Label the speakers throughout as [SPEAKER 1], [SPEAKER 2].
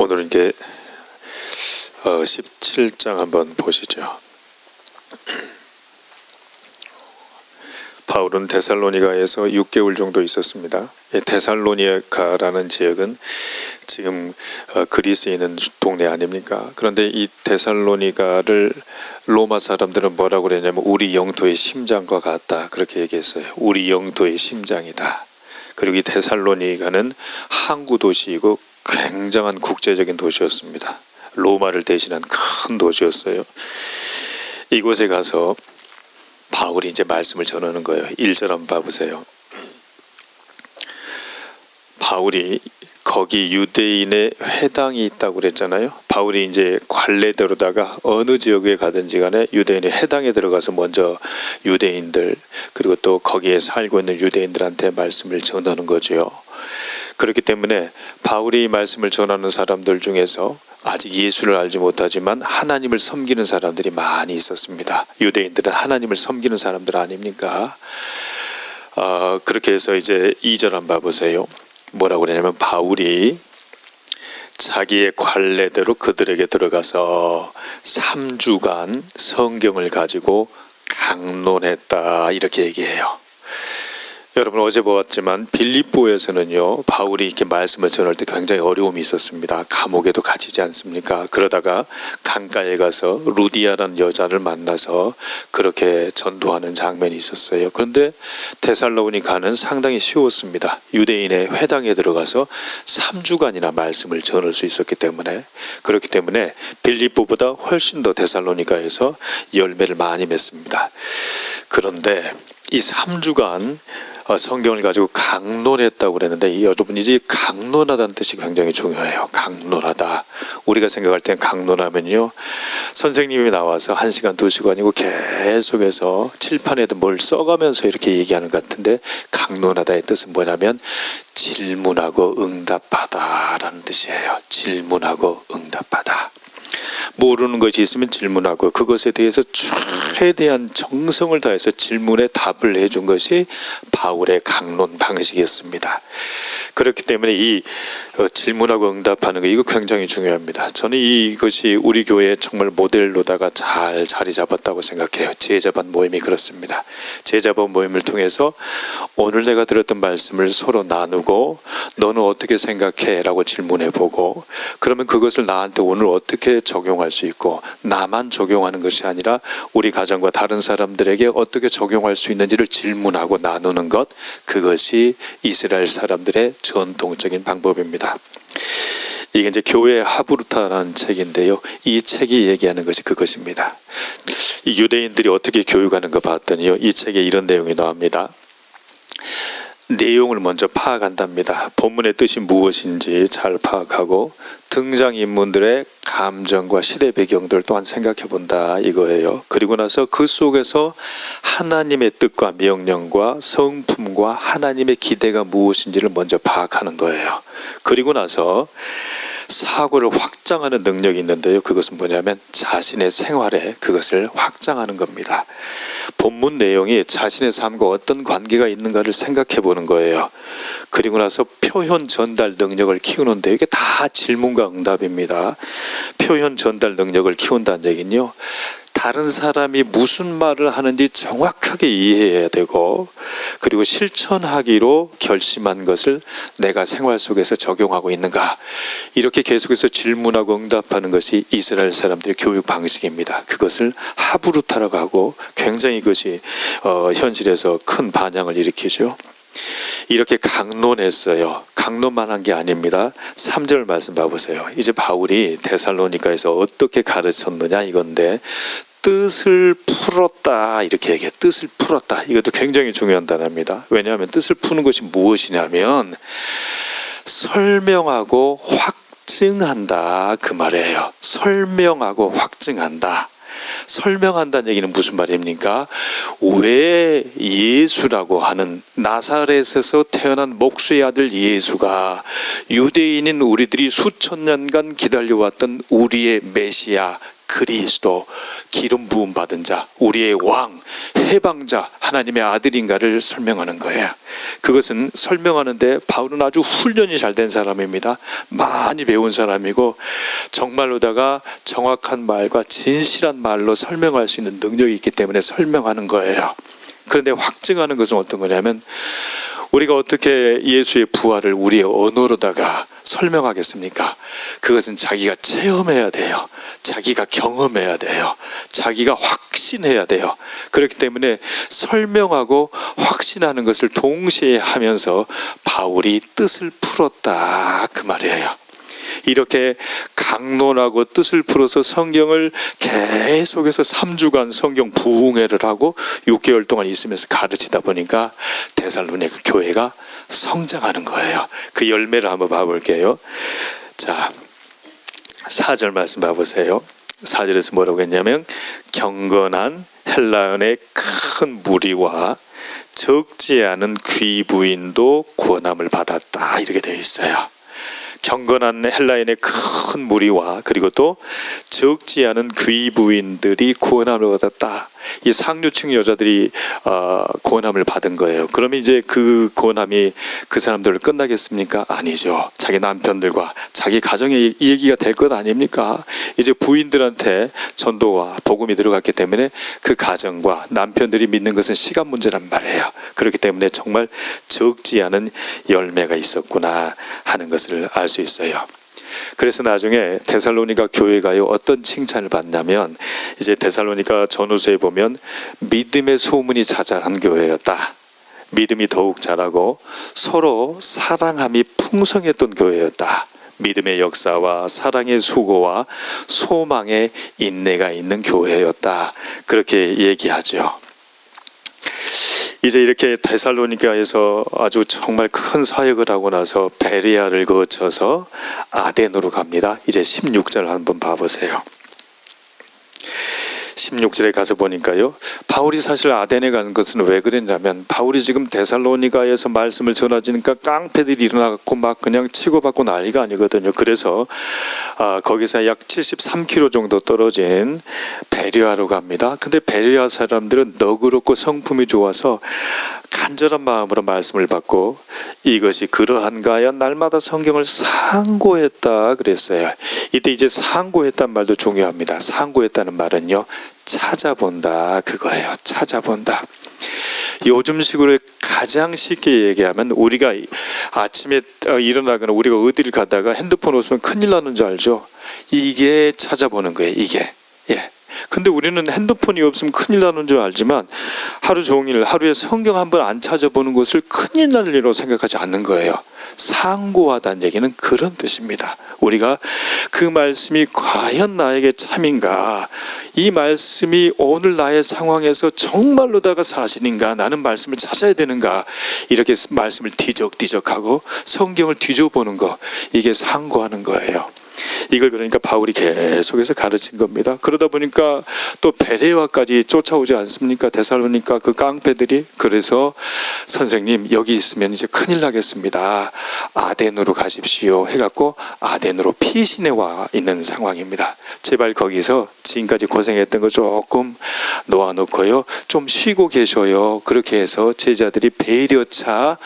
[SPEAKER 1] 오늘은 이제 어, 17장 한번 보시죠. 바울은 데살로니가에서 6개월 정도 있었습니다. 이 데살로니가라는 지역은 지금 어, 그리스에 있는 동네 아닙니까? 그런데 이 데살로니가를 로마 사람들은 뭐라고 그랬냐면 우리 영토의 심장과 같다 그렇게 얘기했어요. 우리 영토의 심장이다. 그리고 이 데살로니가는 항구 도시이고 굉장한 국제적인 도시였습니다. 로마를 대신한 큰 도시였어요. 이곳에 가서 바울이 이제 말씀을 전하는 거예요. 1절 한번 봐보세요. 바울이 거기 유대인의 회당이 있다고 그랬잖아요. 바울이 이제 관례대로다가 어느 지역에 가든지 간에 유대인의 회당에 들어가서 먼저 유대인들 그리고 또 거기에 살고 있는 유대인들한테 말씀을 전하는 거죠. 그렇기 때문에 바울이 말씀을 전하는 사람들 중에서 아직 예수를 알지 못하지만 하나님을 섬기는 사람들이 많이 있었습니다. 유대인들은 하나님을 섬기는 사람들 아닙니까? 어, 그렇게 해서 이제 2절 한번 봐보세요. 뭐라고 그러냐면 바울이 자기의 관례대로 그들에게 들어가서 3주간 성경을 가지고 강론했다 이렇게 얘기해요. 여러분 어제 보았지만 빌립보에서는요 바울이 이렇게 말씀을 전할 때 굉장히 어려움이 있었습니다. 감옥에도 갇히지 않습니까? 그러다가 강가에 가서 루디아라는 여자를 만나서 그렇게 전도하는 장면이 있었어요. 그런데 데살로니가는 상당히 쉬웠습니다. 유대인의 회당에 들어가서 3주간이나 말씀을 전할 수 있었기 때문에 그렇기 때문에 빌립보보다 훨씬 더 데살로니가에서 열매를 많이 맺습니다. 그런데 이 3주간 어, 성경을 가지고 강론했다고 그랬는데 여러분 이제 강론하다는 뜻이 굉장히 중요해요. 강론하다. 우리가 생각할 땐 강론하면요. 선생님이 나와서 1시간, 2시간이고 계속해서 칠판에도 뭘 써가면서 이렇게 얘기하는 것 같은데 강론하다의 뜻은 뭐냐면 질문하고 응답하다라는 뜻이에요. 질문하고 응답하다. 모르는 것이 있으면 질문하고 그것에 대해서 최대한 정성을 다해서 질문에 답을 해준 것이 바울의 강론 방식이었습니다. 그렇기 때문에 이 어, 질문하고 응답하는 거 이거 굉장히 중요합니다. 저는 이것이 우리 교회에 정말 모델로다가 잘 자리 잡았다고 생각해요. 제자반 모임이 그렇습니다. 제자반 모임을 통해서 오늘 내가 들었던 말씀을 서로 나누고 너는 어떻게 생각해?라고 질문해 보고 그러면 그것을 나한테 오늘 어떻게 적용 할 수 있고 나만 적용하는 것이 아니라 우리 가정과 다른 사람들에게 어떻게 적용할 수 있는지를 질문하고 나누는 것 그것이 이스라엘 사람들의 전통적인 방법입니다. 이게 이제 교회 하부르타라는 책인데요. 이 책이 얘기하는 것이 그것입니다. 이 유대인들이 어떻게 교육하는 거 봤더니요. 이 책에 이런 내용이 나옵니다. 내용을 먼저 파악한답니다. 본문의 뜻이 무엇인지 잘 파악하고 등장 인물들의 감정과 시대 배경들 또한 생각해 본다 이거예요. 그리고 나서 그 속에서 하나님의 뜻과 명령과 성품과 하나님의 기대가 무엇인지를 먼저 파악하는 거예요. 그리고 나서 사고를 확장하는 능력이 있는데요. 그것은 뭐냐면 자신의 생활에 그것을 확장하는 겁니다. 본문 내용이 자신의 삶과 어떤 관계가 있는가를 생각해 보는 거예요. 그리고 나서 표현 전달 능력을 키우는데 이게 다 질문과 응답입니다. 표현 전달 능력을 키운다는 얘기는요. 다른 사람이 무슨 말을 하는지 정확하게 이해해야 되고 그리고 실천하기로 결심한 것을 내가 생활 속에서 적용하고 있는가 이렇게 계속해서 질문하고 응답하는 것이 이스라엘 사람들의 교육 방식입니다. 그것을 하부루타라고 하고 굉장히 그것이 어, 현실에서 큰 반향을 일으키죠. 이렇게 강론했어요. 강론만 한 게 아닙니다. 3절 말씀 봐보세요. 이제 바울이 데살로니카에서 어떻게 가르쳤느냐 이건데 뜻을 풀었다 이렇게 얘기해. 뜻을 풀었다. 이것도 굉장히 중요한 단어입니다. 왜냐하면 뜻을 푸는 것이 무엇이냐면 설명하고 확증한다 그 말이에요. 설명하고 확증한다. 설명한다는 얘기는 무슨 말입니까? 왜 예수라고 하는 나사렛에서 태어난 목수의 아들 예수가 유대인인 우리들이 수천 년간 기다려왔던 우리의 메시아 그리스도 기름 부음 받은 자, 우리의 왕, 해방자, 하나님의 아들인가를 설명하는 거예요. 그것은 설명하는데 바울은 아주 훈련이 잘 된 사람입니다. 많이 배운 사람이고 정말로다가 정확한 말과 진실한 말로 설명할 수 있는 능력이 있기 때문에 설명하는 거예요. 그런데 확증하는 것은 어떤 거냐면 우리가 어떻게 예수의 부활을 우리의 언어로다가 설명하겠습니까? 그것은 자기가 체험해야 돼요. 자기가 경험해야 돼요. 자기가 확신해야 돼요. 그렇기 때문에 설명하고 확신하는 것을 동시에 하면서 바울이 뜻을 풀었다. 그 말이에요. 이렇게 강론하고 뜻을 풀어서 성경을 계속해서 3주간 성경 부흥회를 하고 6개월 동안 있으면서 가르치다 보니까 데살로니가 교회가 성장하는 거예요. 그 열매를 한번 봐볼게요. 자, 4절 말씀 봐보세요. 4절에서 뭐라고 했냐면 경건한 헬라연의 큰 무리와 적지 않은 귀부인도 권함을 받았다 이렇게 되어 있어요. 경건한 헬라인의 큰 무리와 그리고 또 적지 않은 귀부인들이 구원함을 받았다. 이 상류층 여자들이 어, 구원함을 받은 거예요. 그러면 이제 그 구원함이 그 사람들을 끝나겠습니까? 아니죠. 자기 남편들과 자기 가정의 얘기가 될 것 아닙니까? 이제 부인들한테 전도와 복음이 들어갔기 때문에 그 가정과 남편들이 믿는 것은 시간 문제란 말이에요. 그렇기 때문에 정말 적지 않은 열매가 있었구나 하는 것을 알수 있어요. 그래서 나중에 데살로니가 교회가요 어떤 칭찬을 받냐면 이제 데살로니가 전후서에 보면 믿음의 소문이 자잘한 교회였다. 믿음이 더욱 자라고 서로 사랑함이 풍성했던 교회였다. 믿음의 역사와 사랑의 수고와 소망의 인내가 있는 교회였다. 그렇게 얘기하죠. 이제 이렇게 데살로니가에서 아주 정말 큰 사역을 하고 나서 베리아를 거쳐서 아덴으로 갑니다. 이제 16절 한번 봐보세요. 16절에 가서 보니까요. 바울이 사실 아덴에 간 것은 왜 그랬냐면 바울이 지금 데살로니가에서 말씀을 전하지니까 깡패들이 일어나갖고 막 그냥 치고받고 난리가 아니거든요. 그래서 아, 거기서 약 73km 정도 떨어진 베리아로 갑니다. 근데 베리아 사람들은 너그럽고 성품이 좋아서 간절한 마음으로 말씀을 받고 이것이 그러한가 하여 날마다 성경을 상고했다 그랬어요. 이때 이제 상고했단 말도 중요합니다. 상고했다는 말은요. 찾아본다 그거예요. 찾아본다. 요즘식으로 가장 쉽게 얘기하면 우리가 아침에 어, 일어나거나 우리가 어디를 가다가 핸드폰 없으면 큰일 나는 줄 알죠. 이게 찾아보는 거예요. 이게. 예. 근데 우리는 핸드폰이 없으면 큰일 나는 줄 알지만 하루 종일 하루에 성경 한 번 안 찾아보는 것을 큰일 날 일로 생각하지 않는 거예요. 상고하다는 얘기는 그런 뜻입니다. 우리가 그 말씀이 과연 나에게 참인가? 이 말씀이 오늘 나의 상황에서 정말로다가 사실인가? 나는 말씀을 찾아야 되는가? 이렇게 말씀을 뒤적뒤적하고 성경을 뒤져보는 거. 이게 상고하는 거예요. 이걸 그러니까 바울이 계속해서 가르친 겁니다. 그러다 보니까 또 베레와까지 쫓아오지 않습니까? 데살로니까 그 깡패들이 그래서 선생님 여기 있으면 이제 큰일 나겠습니다. 아덴으로 가십시오 해갖고 아덴으로 피신해 와 있는 상황입니다. 제발 거기서 지금까지 고생했던 거 조금 놓아놓고요. 좀 쉬고 계셔요. 그렇게 해서 제자들이 배려차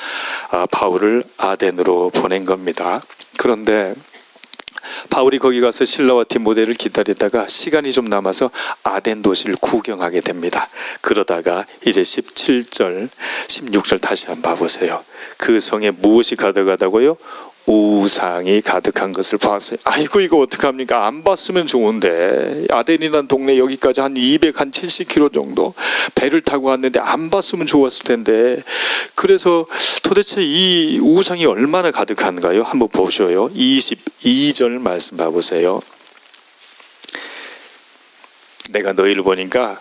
[SPEAKER 1] 아, 바울을 아덴으로 보낸 겁니다. 그런데 바울이 거기 가서 신라와 디모데를 기다리다가 시간이 좀 남아서 아덴 도시를 구경하게 됩니다. 그러다가 이제 17절, 16절 다시 한번 봐보세요. 그 성에 무엇이 가득하다고요? 우상이 가득한 것을 봤어요. 아이고 이거 어떡합니까? 안 봤으면 좋은데 아덴이라는 동네 여기까지 한 200, 한 70km 정도 배를 타고 왔는데 안 봤으면 좋았을 텐데 그래서 도대체 이 우상이 얼마나 가득한가요? 한번 보셔요. 22절 말씀 봐보세요. 내가 너희를 보니까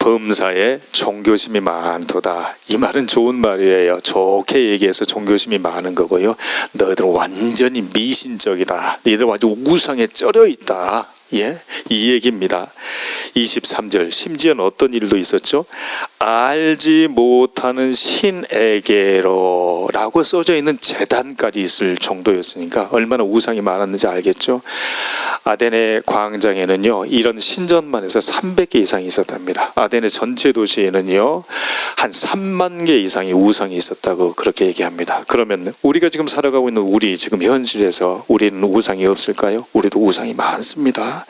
[SPEAKER 1] 범사에 종교심이 많도다. 이 말은 좋은 말이에요. 좋게 얘기해서 종교심이 많은 거고요. 너희들은 완전히 미신적이다. 너희들 완전 우상에 쩔어 있다. 예, 이 얘기입니다. 23절 심지어는 어떤 일도 있었죠? 알지 못하는 신에게로 라고 써져 있는 재단까지 있을 정도였으니까 얼마나 우상이 많았는지 알겠죠? 아데네 광장에는요 이런 신전만 해서 300개 이상이 있었답니다. 아데네 전체 도시에는요 한 3만 개 이상의 우상이 있었다고 그렇게 얘기합니다. 그러면 우리가 지금 살아가고 있는 우리 지금 현실에서 우리는 우상이 없을까요? 우리도 우상이 많습니다.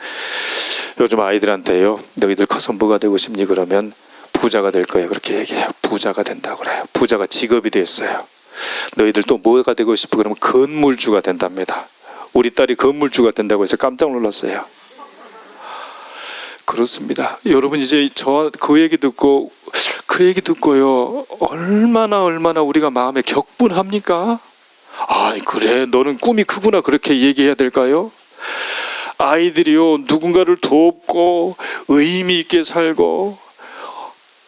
[SPEAKER 1] 요즘 아이들한테요 너희들 커서 뭐가 되고 싶니 그러면 부자가 될 거예요 그렇게 얘기해요. 부자가 된다고 그래요. 부자가 직업이 됐어요. 너희들 또 뭐가 되고 싶어 그러면 건물주가 된답니다. 우리 딸이 건물주가 된다고 해서 깜짝 놀랐어요. 그렇습니다. 여러분 이제 저 그 얘기 듣고 그 얘기 듣고요 얼마나 얼마나 우리가 마음에 격분합니까? 아 그래 너는 꿈이 크구나 그렇게 얘기해야 될까요? 아이들이요 누군가를 돕고 의미 있게 살고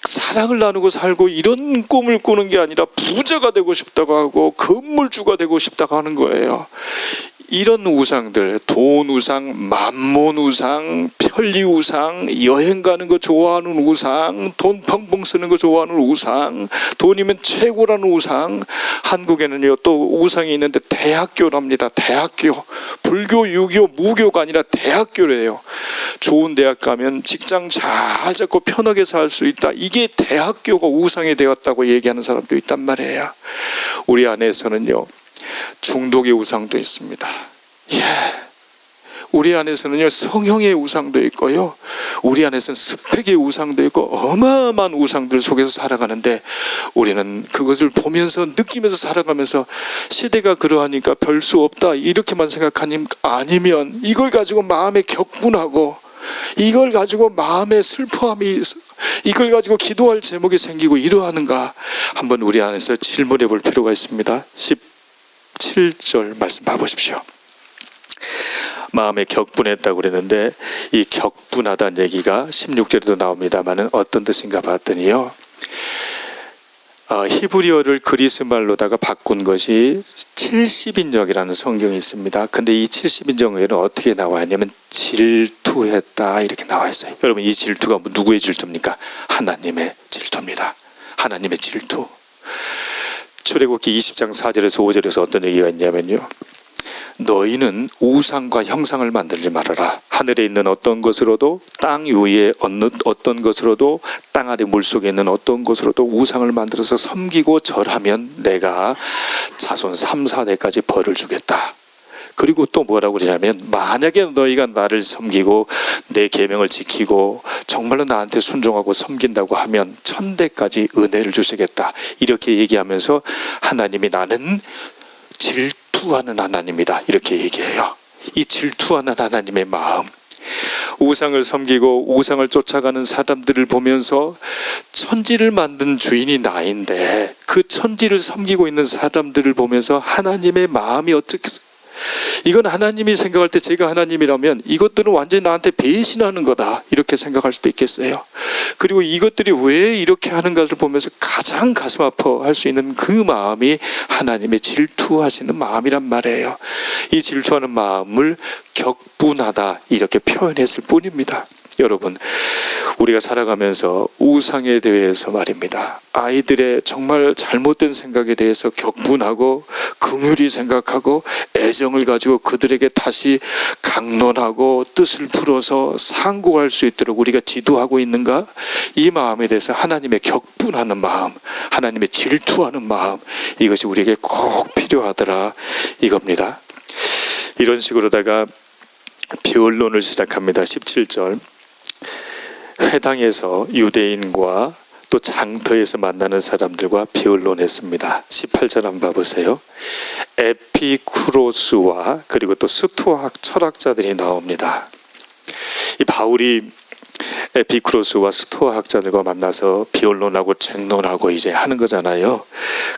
[SPEAKER 1] 사랑을 나누고 살고 이런 꿈을 꾸는 게 아니라 부자가 되고 싶다고 하고 건물주가 되고 싶다고 하는 거예요. 이런 우상들, 돈 우상, 만몬 우상, 편리 우상, 여행 가는 거 좋아하는 우상, 돈 펑펑 쓰는 거 좋아하는 우상, 돈이면 최고라는 우상. 한국에는요 또 우상이 있는데 대학교랍니다. 대학교. 불교, 유교, 무교가 아니라 대학교래요. 좋은 대학 가면 직장 잘 잡고 편하게 살 수 있다. 이게 대학교가 우상이 되었다고 얘기하는 사람도 있단 말이에요. 우리 안에서는요. 중독의 우상도 있습니다. 예. 우리 안에서는요 성형의 우상도 있고요 우리 안에서는 스펙의 우상도 있고 어마어마한 우상들 속에서 살아가는데 우리는 그것을 보면서 느끼면서 살아가면서 시대가 그러하니까 별 수 없다 이렇게만 생각하니 아니면 이걸 가지고 마음에 격분하고 이걸 가지고 마음에 슬퍼함이. 이걸 가지고 기도할 제목이 생기고 이러하는가 한번 우리 안에서 질문해 볼 필요가 있습니다 17절 말씀 봐보십시오 마음에 격분했다고 그랬는데 이 격분하다는 얘기가 16절에도 나옵니다만은 어떤 뜻인가 봤더니요. 어, 히브리어를 그리스 말로다가 바꾼 것이 70인정이라는 성경이 있습니다. 근데 이 70인정에는 어떻게 나와 있냐면 질투했다 이렇게 나와 있어요. 여러분 이 질투가 뭐 누구의 질투입니까? 하나님의 질투입니다. 하나님의 질투. 출애굽기 20장 4절에서 5절에서 어떤 얘기가 있냐면요. 너희는 우상과 형상을 만들지 말아라. 하늘에 있는 어떤 것으로도 땅 위에 어떤 것으로도 땅 아래 물 속에 있는 어떤 것으로도 우상을 만들어서 섬기고 절하면 내가 자손 3, 4대까지 벌을 주겠다. 그리고 또 뭐라고 그러냐면 만약에 너희가 나를 섬기고 내 계명을 지키고 정말로 나한테 순종하고 섬긴다고 하면 천대까지 은혜를 주시겠다. 이렇게 얘기하면서 하나님이 나는 질투하는 하나님이다. 이렇게 얘기해요. 이 질투하는 하나님의 마음. 우상을 섬기고 우상을 쫓아가는 사람들을 보면서 천지를 만든 주인이 나인데 그 천지를 섬기고 있는 사람들을 보면서 하나님의 마음이 어떻게 이건 하나님이 생각할 때 제가 하나님이라면 이것들은 완전히 나한테 배신하는 거다 이렇게 생각할 수도 있겠어요. 그리고 이것들이 왜 이렇게 하는 것을 보면서 가장 가슴 아파할 수 있는 그 마음이 하나님의 질투하시는 마음이란 말이에요. 이 질투하는 마음을 격분하다 이렇게 표현했을 뿐입니다. 여러분, 우리가 살아가면서 우상에 대해서 말입니다. 아이들의 정말 잘못된 생각에 대해서 격분하고 긍휼히 생각하고 애정을 가지고 그들에게 다시 강론하고 뜻을 풀어서 상고할 수 있도록 우리가 지도하고 있는가? 이 마음에 대해서 하나님의 격분하는 마음, 하나님의 질투하는 마음, 이것이 우리에게 꼭 필요하더라 이겁니다. 이런 식으로다가 비언론을 시작합니다. 17절. 회당에서 유대인과 또 장터에서 만나는 사람들과 비언론했습니다. 18절 한번 봐보세요. 에피쿠로스와 그리고 또 스토학 철학자들이 나옵니다. 이 바울이 에피쿠로스와 스토아 학자들과 만나서 비언론하고 쟁론하고 이제 하는 거잖아요.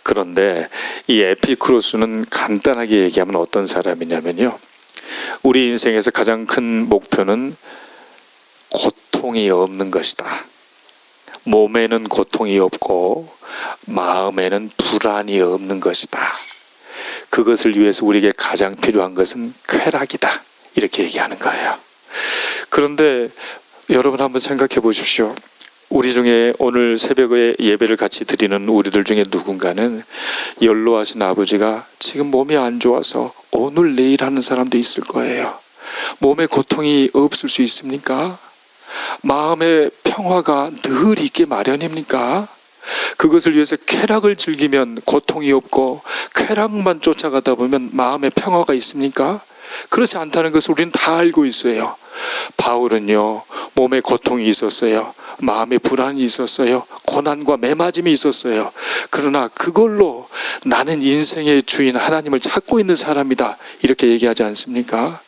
[SPEAKER 1] 그런데 이 에피쿠로스는 간단하게 얘기하면 어떤 사람이냐면요. 우리 인생에서 가장 큰 목표는 고통이 없는 것이다. 몸에는 고통이 없고 마음에는 불안이 없는 것이다. 그것을 위해서 우리에게 가장 필요한 것은 쾌락이다. 이렇게 얘기하는 거예요. 그런데 여러분 한번 생각해 보십시오. 우리 중에 오늘 새벽에 예배를 같이 드리는 우리들 중에 누군가는 연로하신 아버지가 지금 몸이 안 좋아서 오늘 내일 하는 사람도 있을 거예요.
[SPEAKER 2] 몸의 고통이 없을 수 있습니까? 마음의 평화가 늘 있게 마련입니까? 그것을 위해서 쾌락을 즐기면 고통이 없고 쾌락만 쫓아가다 보면 마음의 평화가 있습니까? 그렇지 않다는 것을 우리는 다 알고 있어요. 바울은요, 몸에 고통이 있었어요. 마음에 불안이 있었어요. 고난과 매맞음이 있었어요. 그러나 그걸로 나는 인생의 주인 하나님을 찾고 있는 사람이다. 이렇게 얘기하지 않습니까?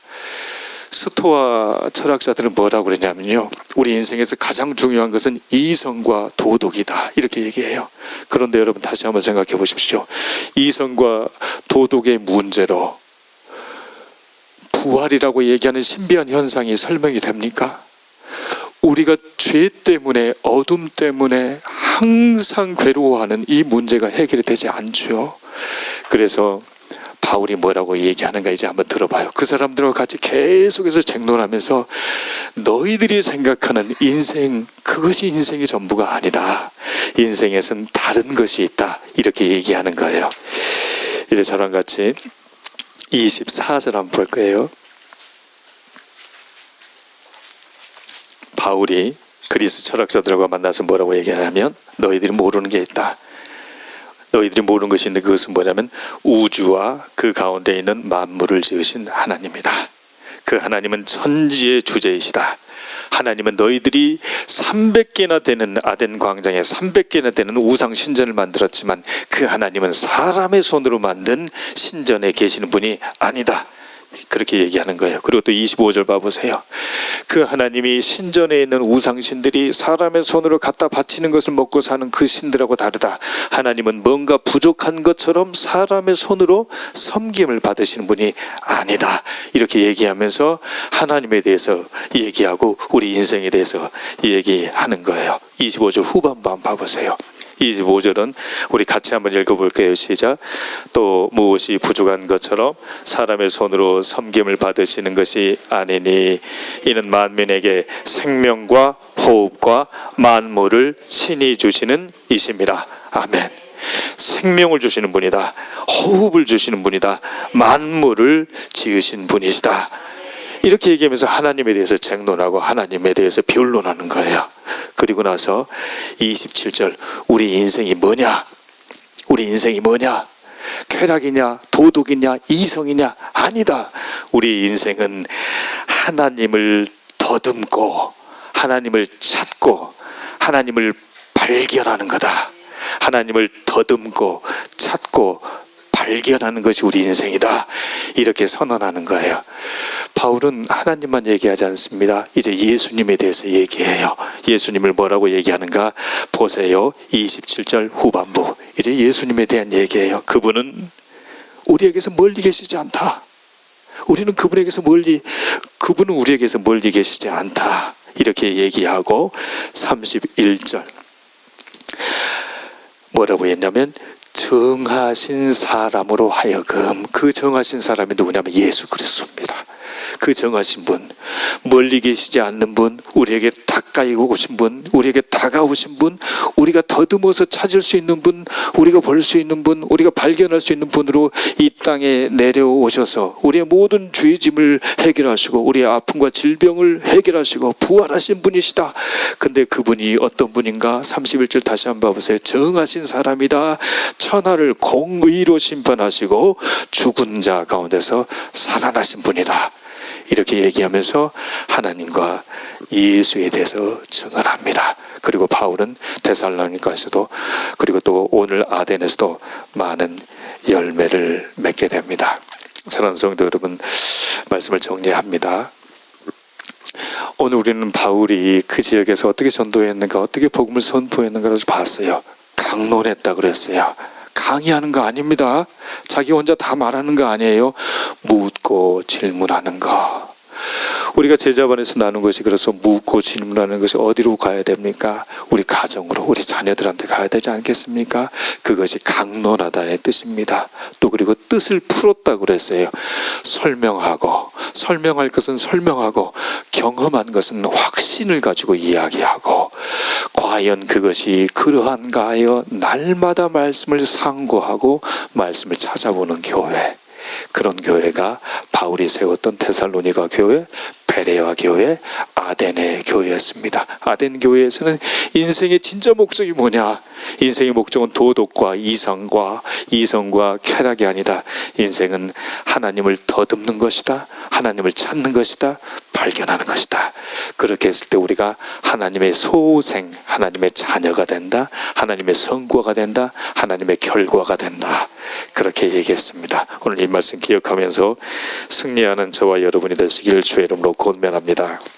[SPEAKER 2] 스토아 철학자들은 뭐라고 그러냐면요. 우리 인생에서 가장 중요한 것은 이성과 도덕이다. 이렇게 얘기해요. 그런데 여러분 다시 한번 생각해 보십시오. 이성과 도덕의 문제로 부활이라고 얘기하는 신비한 현상이 설명이 됩니까? 우리가 죄 때문에 어둠 때문에 항상 괴로워하는 이 문제가 해결이 되지 않죠. 그래서 바울이 뭐라고 얘기하는가 이제 한번 들어봐요. 그 사람들과 같이 계속해서 쟁론하면서 너희들이 생각하는 인생 그것이 인생의 전부가 아니다. 인생에선 다른 것이 있다. 이렇게 얘기하는 거예요. 이제 저랑 같이 24절 한번 볼 거예요. 바울이 그리스 철학자들과 만나서 뭐라고 얘기하냐면 너희들이 모르는 게 있다. 너희들이 모르는 것이 있는데 그것은 뭐냐면 우주와 그 가운데 있는 만물을 지으신 하나님이다. 그 하나님은 천지의 주제이시다. 하나님은 너희들이 300개나 되는 아덴 광장에 300개나 되는 우상 신전을 만들었지만 그 하나님은 사람의 손으로 만든 신전에 계시는 분이 아니다. 그렇게 얘기하는 거예요. 그리고 또 25절 봐보세요. 그 하나님이 신전에 있는 우상신들이 사람의 손으로 갖다 바치는 것을 먹고 사는 그 신들하고 다르다. 하나님은 뭔가 부족한 것처럼 사람의 손으로 섬김을 받으시는 분이 아니다. 이렇게 얘기하면서 하나님에 대해서 얘기하고 우리 인생에 대해서 얘기하는 거예요. 25절 후반부 한번 봐보세요. 25절은 우리 같이 한번 읽어볼게요. 시작. 또 무엇이 부족한 것처럼 사람의 손으로 섬김을 받으시는 것이 아니니 이는 만민에게 생명과 호흡과 만물을 친히 주시는 이십니다. 아멘. 생명을 주시는 분이다. 호흡을 주시는 분이다. 만물을 지으신 분이시다. 이렇게 얘기하면서 하나님에 대해서 쟁론하고 하나님에 대해서 변론하는 거예요. 그리고 나서 27절 우리 인생이 뭐냐? 우리 인생이 뭐냐? 쾌락이냐, 도덕이냐, 이성이냐? 아니다. 우리 인생은 하나님을 더듬고 하나님을 찾고 하나님을 발견하는 거다. 하나님을 더듬고 찾고 발견하는 것이 우리 인생이다. 이렇게 선언하는 거예요. 바울은 하나님만 얘기하지 않습니다. 이제 예수님에 대해서 얘기해요. 예수님을 뭐라고 얘기하는가? 보세요. 27절 후반부. 이제 예수님에 대한 얘기예요. 그분은 우리에게서 멀리 계시지 않다. 우리는 그분에게서 멀리, 그분은 우리에게서 멀리 계시지 않다. 이렇게 얘기하고 31절. 뭐라고 했냐면 정하신 사람으로 하여금 그 정하신 사람이 누구냐면 예수 그리스도입니다. 그 정하신 분, 멀리 계시지 않는 분, 우리에게 가까이 오신 분, 우리에게 다가오신 분, 우리가 더듬어서 찾을 수 있는 분, 우리가 볼 수 있는 분, 우리가 발견할 수 있는 분으로 이 땅에 내려오셔서 우리의 모든 죄의 짐을 해결하시고 우리의 아픔과 질병을 해결하시고 부활하신 분이시다. 근데 그분이 어떤 분인가? 31절 다시 한번 봐보세요. 정하신 사람이다. 천하를 공의로 심판하시고 죽은 자 가운데서 살아나신 분이다. 이렇게 얘기하면서 하나님과 예수에 대해서 증언합니다. 그리고 바울은 데살로니가에서도 그리고 또 오늘 아덴에서도 많은 열매를 맺게 됩니다. 사랑하는 성도 여러분 말씀을 정리합니다. 오늘 우리는 바울이 그 지역에서 어떻게 전도했는가, 어떻게 복음을 선포했는가를 봤어요. 강론했다 그랬어요. 강의하는 거 아닙니다. 자기 혼자 다 말하는 거 아니에요. 묻고 질문하는 거. 우리가 제자반에서 나눈 것이 그래서 묻고 질문하는 것이 어디로 가야 됩니까? 우리 가정으로, 우리 자녀들한테 가야 되지 않겠습니까? 그것이 강론하다는 뜻입니다. 또 그리고 뜻을 풀었다 그랬어요. 설명하고, 설명할 것은 설명하고, 경험한 것은 확신을 가지고 이야기하고, 과연 그것이 그러한가 하여 날마다 말씀을 상고하고, 말씀을 찾아보는 교회. 그런 교회가 바울이 세웠던 테살로니가 교회, 베레아 교회, 아덴의 교회였습니다. 아덴 교회에서는 인생의 진짜 목적이 뭐냐? 인생의 목적은 도덕과 이성과 이성과 쾌락이 아니다. 인생은 하나님을 더듬는 것이다. 하나님을 찾는 것이다. 발견하는 것이다. 그렇게 했을 때 우리가 하나님의 소생, 하나님의 자녀가 된다. 하나님의 성과가 된다. 하나님의 결과가 된다. 그렇게 얘기했습니다. 오늘 이 말씀 기억하면서 승리하는 저와 여러분이 되시길 주의 이름으로 권면합니다.